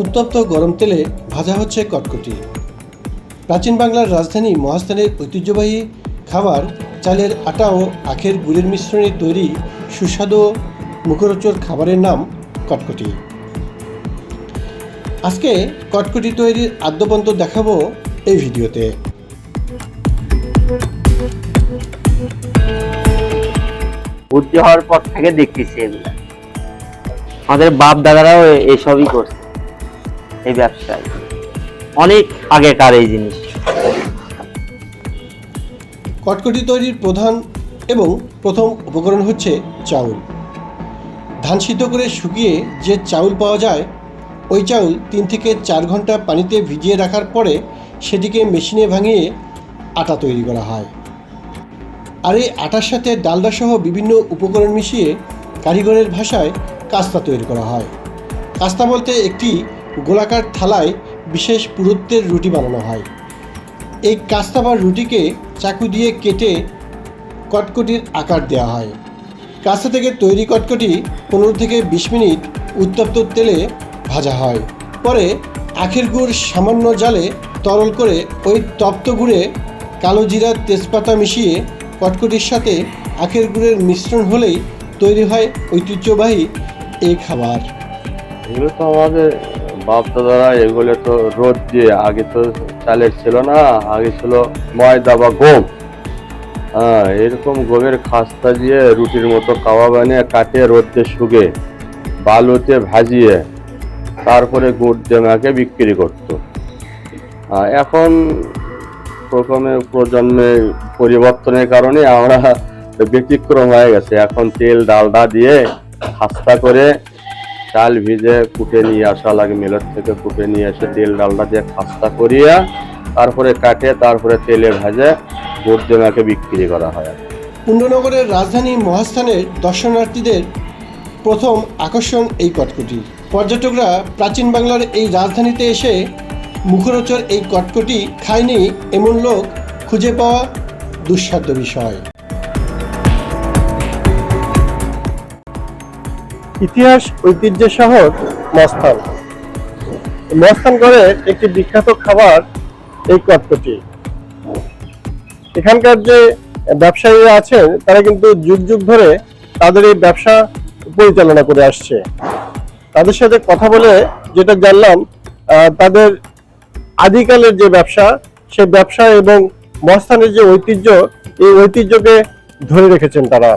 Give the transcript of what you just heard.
উত্তপ্ত গরম তেলে ভাজা হচ্ছে কটকটি। প্রাচীন বাংলার রাজধানী মহাস্থানের ঐতিহ্যবাহী খাবার, চালের আটা ও আখের গুড়ের মিশ্রণে তৈরি সুস্বাদু মুখরোচর খাবারের নাম কটকটি। আজকে কটকটি তৈরির আদ্যপন্ত দেখাবো এই ভিডিওতে। বুদ্ধি হওয়ার পর থেকে দেখতেছি এগুলা। আমাদের বাপ দাদারাও এসবই করছে। এই ব্যবসায়। অনেক আগেকার এই জিনিস। কটকটি তৈরির প্রধান এবং প্রথম উপকরণ হচ্ছে চাউল। ধান সিদ্ধ করে শুকিয়ে যে চাউল পাওয়া যায়, ওই চাউল তিন থেকে চার ঘণ্টা পানিতে ভিজিয়ে রাখার পরে সেটিকে মেশিনে ভাঙিয়ে আটা তৈরি করা হয়। আর এই আটার সাথে ডালডা সহ বিভিন্ন উপকরণ মিশিয়ে কারিগরের ভাষায় কাস্তা তৈরি করা হয়। কাস্তা বলতে একটি গোলাকার থালায় বিশেষ পুরুত্বের রুটি বানানো হয়। এই কাস্তা বা রুটিকে চাকু দিয়ে কেটে কটকটির আকার দেওয়া হয়। কাস্তা থেকে তৈরি কটকটি পনেরো থেকে বিশ মিনিট উত্তপ্ত তেলে ভাজা হয়। পরে আখের গুড় সামান্য জালে তরল করে ওই তপ্ত গুড়ে কালো জিরা তেজপাতা মিশিয়ে কটকটির সাথে আখের গুড়ের মিশ্রণ হলেই তৈরি হয় ঐতিহ্যবাহী এই খাবার। এগুলো তো আমাদের বাপ দাদারা এগুলো তো রোদ দিয়ে, আগে তো চালের ছিল না, আগে ছিল ময়দা বা গম। হ্যাঁ এরকম গমের খাস্তা দিয়ে রুটির মতো কাওয়া বানিয়ে কাটে রোদে শুকে বালুতে ভাজিয়ে, তারপরে গুড় দিয়ে মাকে বিক্রি করতো। এখন প্রথমে প্রজন্মে পরিবর্তনের কারণে আমরা ব্যতিক্রম হয়ে গেছে। এখন তেল, ডালডা দিয়ে খাস্তা করে চাল ভিজে কুটে নিয়ে আসা লাগে, মিলের থেকে কুটে নিয়ে এসে তেল ডালডা দিয়ে খাস্তা করিয়া তারপরে কাটে, তারপরে তেলে ভাজে জমাকে বিক্রি করা হয়। পুণ্যনগরের রাজধানী মহাস্থানের দর্শনার্থীদের প্রথম আকর্ষণ এই কটকটি। পর্যটকরা প্রাচীন বাংলার এই রাজধানীতে এসে মুখরোচর এই কটকটি খায়নি এমন লোক খুঁজে পাওয়া দুঃসাধ্য বিষয়। ইতিহাস ঐতিহ্যের শহর মস্তান। মস্তানগড়ের একটি বিখ্যাত খাবার এই কটকটি। এখানকার যে ব্যবসায়ীরা আছেন, তারা কিন্তু যুগ যুগ ধরে তাদের এই ব্যবসা পরিচালনা করে আসছে। তাদের সাথে কথা বলে যেটা জানলাম তাদের আদিকালের যে ব্যবসা, সে ব্যবসা এবং মস্তানের যে ঐতিহ্য, এই ঐতিহ্যকে ধরে রেখেছেন তারা।